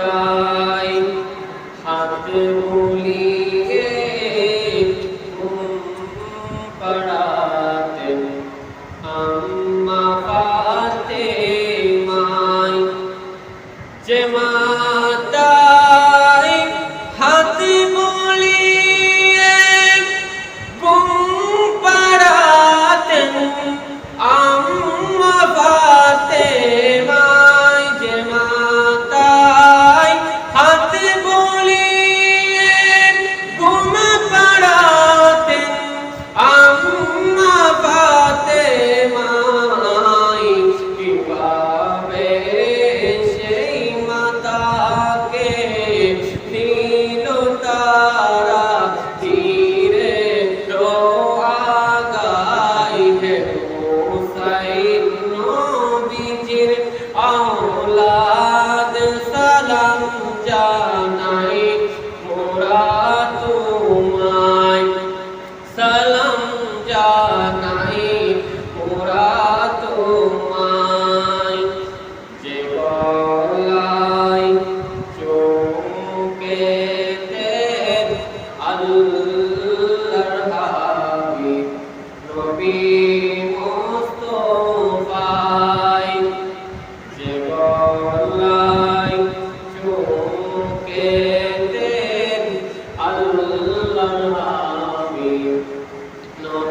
Tchau. নবীজির আওলাদ সালাম জানাই।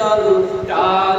জল তা